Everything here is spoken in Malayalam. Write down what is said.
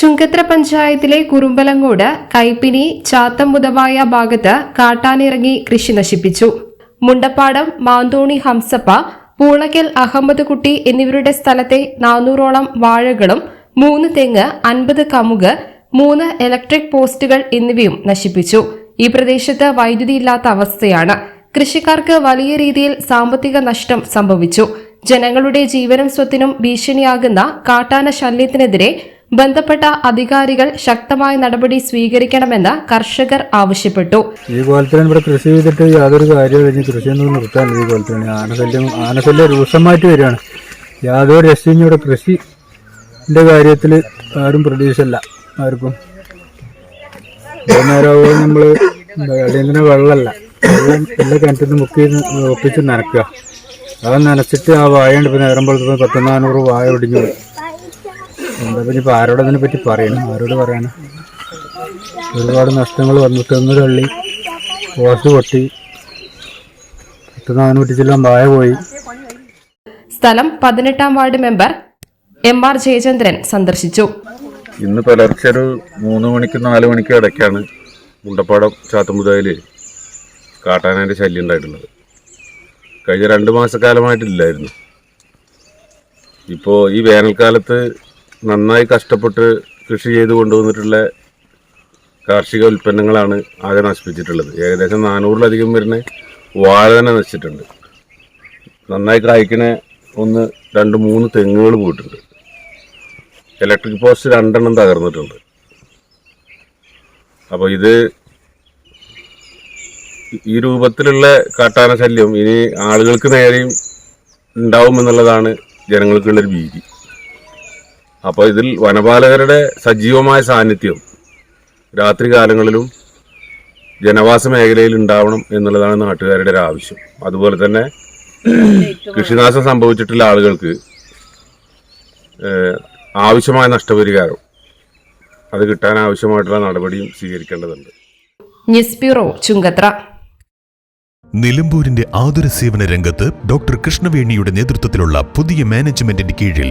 ചുങ്കത്ര പഞ്ചായത്തിലെ കുറുമ്പലങ്ങോട് കൈപ്പിനി ചാത്തമുതവായ ഭാഗത്ത് കാട്ടാനിറങ്ങി കൃഷി നശിപ്പിച്ചു. മുണ്ടപ്പാടം മാന്തോണി ഹംസപ്പ പൂളക്കൽ അഹമ്മദ് കുട്ടി എന്നിവരുടെ സ്ഥലത്തെ നാനൂറോളം വാഴകളും മൂന്ന് തെങ്ങ് അൻപത് കമുക് മൂന്ന് ഇലക്ട്രിക് പോസ്റ്റുകൾ എന്നിവയും നശിപ്പിച്ചു. ഈ പ്രദേശത്ത് വൈദ്യുതി ഇല്ലാത്ത അവസ്ഥയാണ്. കൃഷിക്കാർക്ക് വലിയ രീതിയിൽ സാമ്പത്തിക നഷ്ടം സംഭവിച്ചു. ജനങ്ങളുടെ ജീവനും സ്വത്തിനും ഭീഷണിയാകുന്ന കാട്ടാന ശല്യത്തിനെതിരെ ബന്ധപ്പെട്ട അധികാരികൾ ശക്തമായ നടപടി സ്വീകരിക്കണമെന്ന് കർഷകർ ആവശ്യപ്പെട്ടു. ഈ കോലത്തിലാണ് ഇവിടെ കൃഷി ചെയ്തിട്ട് യാതൊരു കാര്യവും കൃഷിയൊന്നും നിർത്താനില്ല ഈ കോലത്തിലാണ്. ആനശല്യം ആനശല്യം രൂക്ഷമായിട്ട് വരികയാണ്. യാതൊരു രക്ഷയും ഇവിടെ കൃഷിന്റെ കാര്യത്തിൽ ആരും പ്രതീക്ഷയില്ല. ആർക്കും. നേരമാകുമ്പോൾ നമ്മൾ അടിയന്തര വെള്ളമല്ല. വെള്ളം എല്ലാ കിണറ്റിൽ നിന്ന് മുക്കി ഒപ്പിച്ച് നനക്കുക അത് നനച്ചിട്ട് ആ വായ ഉണ്ട് ഇപ്പോൾ നേരം പോലത്തെ പത്ത് നാനൂറ് വായ ഒടിഞ്ഞു എന്താ ഇപ്പം ആരോട് അതിനെ പറ്റി പറയണം? ആരോട് പറയണം? ഒരുപാട് നഷ്ടങ്ങൾ വന്നു. തെങ്ങ് തള്ളി പോസ്റ്റ് പൊട്ടി. പെട്ടെന്ന് വായ പോയി. സ്ഥലം പതിനെട്ടാം ward member M R Jayachandran സന്ദർശിച്ചു. ഇന്ന് പുലർച്ചെ ഒരു മൂന്ന് മണിക്ക് നാല് മണിക്ക് ഇടയ്ക്കാണ് മുണ്ടപ്പാടം ചാത്തമ്പുതായിൽ കാട്ടാനേന്റെ ശല്യം ഉണ്ടായിട്ടുള്ളത്. കഴിഞ്ഞ രണ്ട് മാസക്കാലമായിട്ടില്ലായിരുന്നു. ഇപ്പോൾ ഈ വേനൽക്കാലത്ത് നന്നായി കഷ്ടപ്പെട്ട് കൃഷി ചെയ്ത് കൊണ്ടുവന്നിട്ടുള്ള കാർഷിക ഉൽപ്പന്നങ്ങളാണ് ആകെ നശിപ്പിച്ചിട്ടുള്ളത്. ഏകദേശം നാനൂറിലധികം വരുന്ന വാഴ തന്നെ നശിച്ചിട്ടുണ്ട്. നന്നായി കായ്ക്കണ ഒന്ന് രണ്ട് മൂന്ന് തെങ്ങുകൾ പോയിട്ടുണ്ട്. ഇലക്ട്രിക് പോസ്റ്റ് രണ്ടെണ്ണം തകർന്നിട്ടുണ്ട്. അപ്പോൾ ഇത് ഈ രൂപത്തിലുള്ള കാട്ടാന ശല്യം ഇനി ആളുകൾക്ക് നേരെയും ഉണ്ടാവുമെന്നുള്ളതാണ് ജനങ്ങൾക്കുള്ളൊരു ഭീതി. അപ്പോൾ ഇതിൽ വനപാലകരുടെ സജീവമായ സാന്നിധ്യം രാത്രി കാലങ്ങളിലും ജനവാസ മേഖലയിൽ ഉണ്ടാവണം എന്നുള്ളതാണ് നാട്ടുകാരുടെ ഒരു ആവശ്യം. അതുപോലെ തന്നെ കൃഷിനാശം സംഭവിച്ചിട്ടുള്ള ആളുകൾക്ക് ആവശ്യമായ നഷ്ടപരിഹാരം അത് കിട്ടാൻ ആവശ്യമായിട്ടുള്ള നടപടിയും സ്വീകരിക്കേണ്ടതുണ്ട്. News bureau Chungathara. നിലമ്പൂരിന്റെ ആതുര സേവന രംഗത്ത് ഡോക്ടർ കൃഷ്ണവേണിയുടെ നേതൃത്വത്തിലുള്ള പുതിയ മാനേജ്മെന്റിന്റെ കീഴിൽ